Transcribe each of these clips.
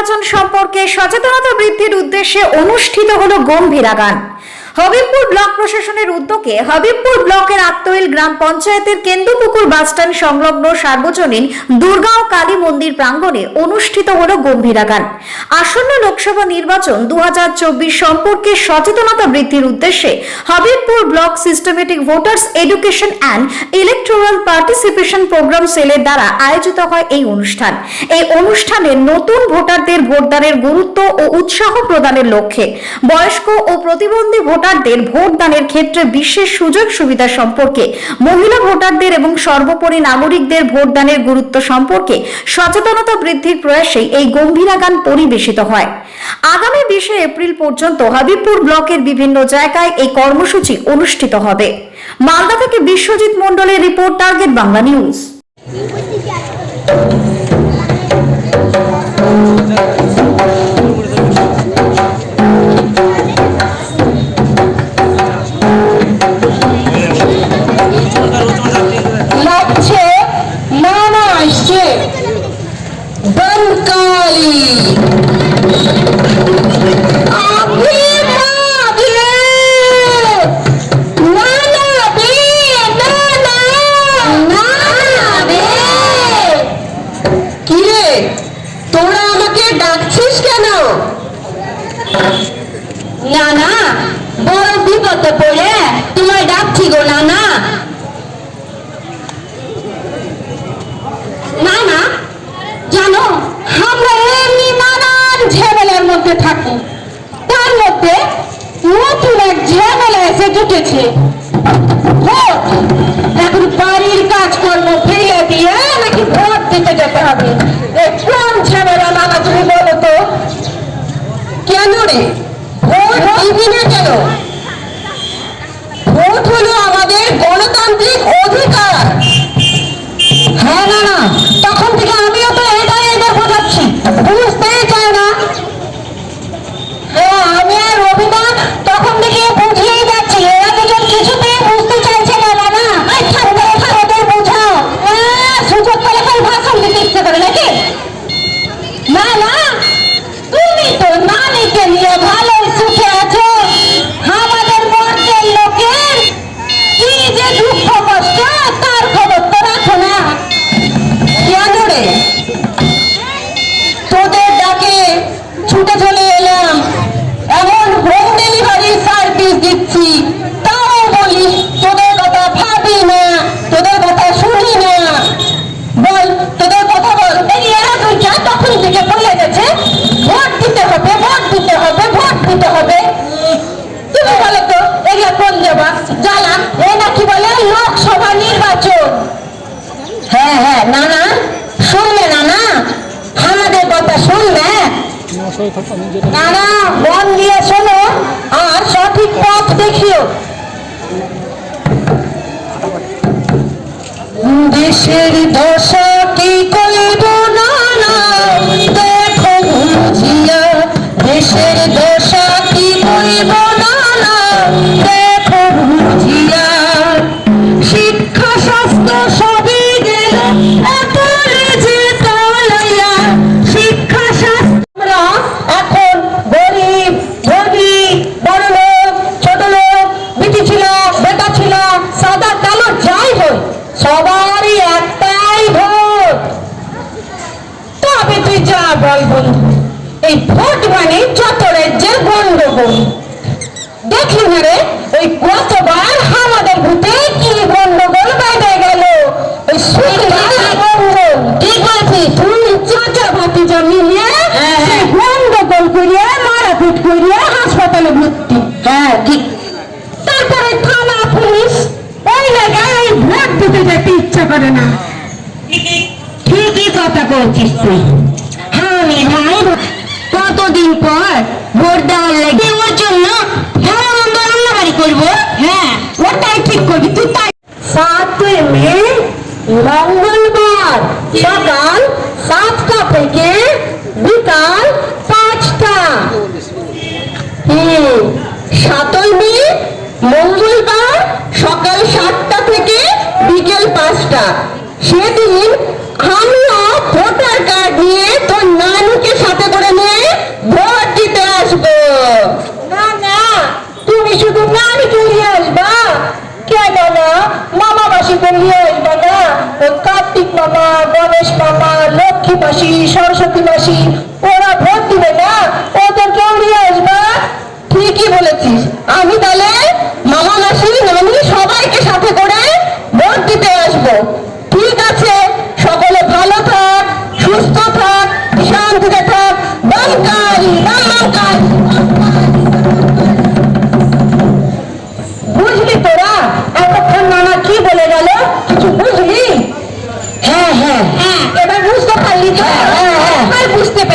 নির্বাচন সম্পর্কে সচেতনতা বৃদ্ধির উদ্দেশ্যে অনুষ্ঠিত হলো গম্ভীরাগান হবিবপুর ব্লক প্রশাসনের উদ্যোগে হবিবপুর ব্লকের আত্মইল গ্রাম পঞ্চায়েতের কেন্দুপুকুর বাসস্ট্যান্ড সংলগ্ন সার্বজনীন দুর্গাও কালী মন্দির প্রাঙ্গণে অনুষ্ঠিত হলো গম্ভীরাগান। আসন্ন লোকসভা নির্বাচন দু সম্পর্কে সচেতনতা বৃদ্ধির উদ্দেশ্যে Habibpur block systematic voters education and electoral participation program সেলের দ্বারা আয়োজিত হয় এই অনুষ্ঠান। এই অনুষ্ঠানে নতুন ভোটারদের ভোটদানের গুরুত্ব ও উৎসাহ প্রদানের লক্ষ্যে বয়স্ক ও প্রতিবন্ধী ভোটারদের ভোটদানের ক্ষেত্রে বিশেষ সুযোগ সুবিধা সম্পর্কে, মহিলা ভোটারদের এবং সর্বোপরি নাগরিকদের ভোটদানের গুরুত্ব সম্পর্কে সচেতনতা বৃদ্ধির প্রয়াসে এই গম্ভীরাগান পরিবেশিত হয়। আগামী বিশে এপ্রিল পর্যন্ত হাবিবপুর ব্লকের বিভিন্ন জায়গায় এই কর্মসূচি অনুষ্ঠিত হবে। মালদা থেকে বিশ্বজিৎ মন্ডলের report, target Bangla news. Vote দিতে যেতে দিতে হবে? তুমি বলো তো, এগুলা কোন দেবা জ্বালা এ নাকি বলে লোকসভা নির্বাচন? হ্যাঁ হ্যাঁ না না শুনবে না আমাদের কথা শুনবে না মন দিয়ে শোনো, আর সঠিক পথ দেখিও। দেশের দশা সবারই একটাই ভোট। তবে তুই যা বল বন্ধু, এই ভোট মানে যত রাজ্যের গন্ডগোল দেখি না ওই কতবার আমাদের ভূতে কি গন্ডগোল বেঁধে গেল? ওই সুতরাং গন্ডগোল ঠিক আছে তুই চাচা ভাতিজা মিলিয়ে সেই গন্ডগোল করিয়ে মারাপিট করিয়ে হাসপাতালে ভর্তি হ্যাঁ ঠিক তারপরে থানা পুলিশ ওই জায়গায় ভোট দিতে যেতে ইচ্ছা করে না ঠিকই কথা বলছিস তুই? আমি ভাই, কতদিন পর ভোট দেওয়ার লাগে ওর জন্য ভালো রান্নাবাড়ি করব? হ্যাঁ ওটাই ঠিক করবি, তুই তাই সাতই মে, মঙ্গলবার, সকাল সাতটা থেকে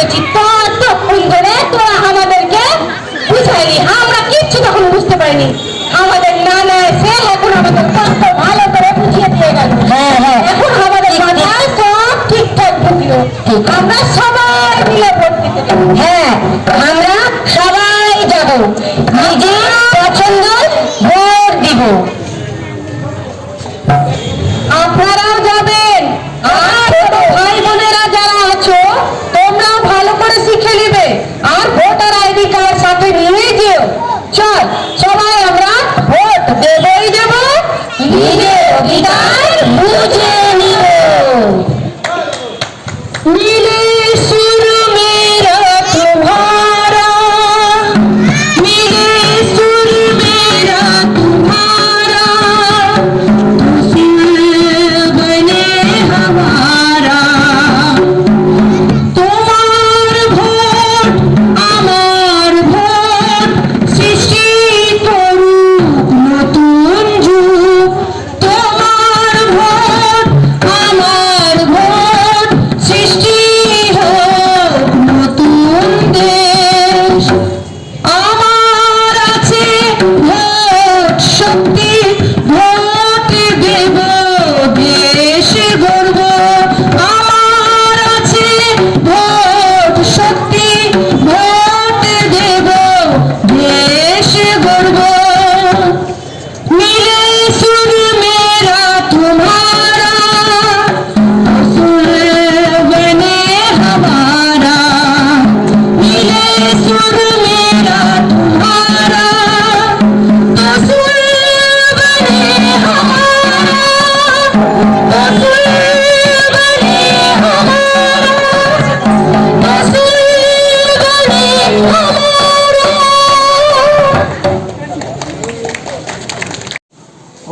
পেরেছি তোর আমাদেরকে বুঝাইনি আমরা কিচ্ছু তখন বুঝতে পারিনি। আমাদের নানা এসে এখন আমাদের ভালো করে বুঝিয়ে দিয়ে গেল। হ্যাঁ হ্যাঁ। এখন আমাদের মাথায় সব ঠিকঠাক ঢুকলো। আমরা সাথে নিয়ে যেও চল সবাই আমরা ভোট দেবই দেব। নিজের অধিকার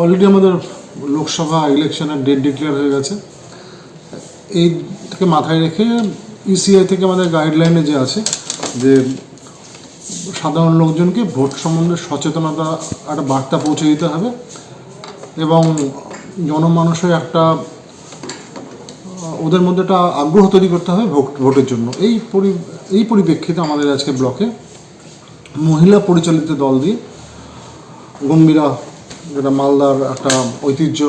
অলরেডি আমাদের লোকসভা ইলেকশনের ডেট ডিক্লেয়ার হয়ে গেছে। এই থেকে মাথায় রেখে ইসিআই থেকে আমাদের গাইডলাইনে যে আছে, যে সাধারণ লোকজনকে ভোট সম্বন্ধে সচেতনতা একটা বার্তা পৌঁছে দিতে হবে এবং জনমানুষের একটা, ওদের মধ্যে একটা আগ্রহ তৈরি করতে হবে ভোট, ভোটের জন্য। এই পরি, এই পরিপ্রেক্ষিতে আমাদের আজকে ব্লকে মহিলা পরিচালিত দল দিয়ে গম্ভীরা যেটা মালদার একটা ঐতিহ্য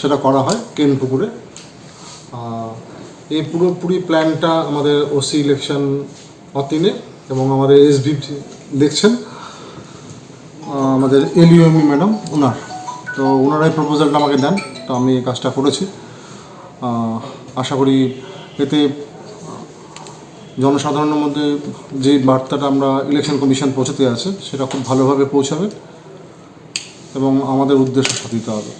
সেটা করা হয় কেন পুকুরে এই পুরোপুরি প্ল্যানটা আমাদের ওসি ইলেকশন অতিনে এবং আমাদের এসবি দেখছেন আমাদের এলিওমি ম্যাডাম ওনার তো ওনারাই প্রপোজালটা আমাকে দেন, তো আমি কাজটা করেছি। আশা করি এতে জনসাধারণের মধ্যে যে বার্তাটা আমরা ইলেকশন কমিশন পৌঁছাতে আছে, সেটা খুব ভালোভাবে পৌঁছাবে। এবং আমাদের উদ্দেশ্য সাধিত হবে।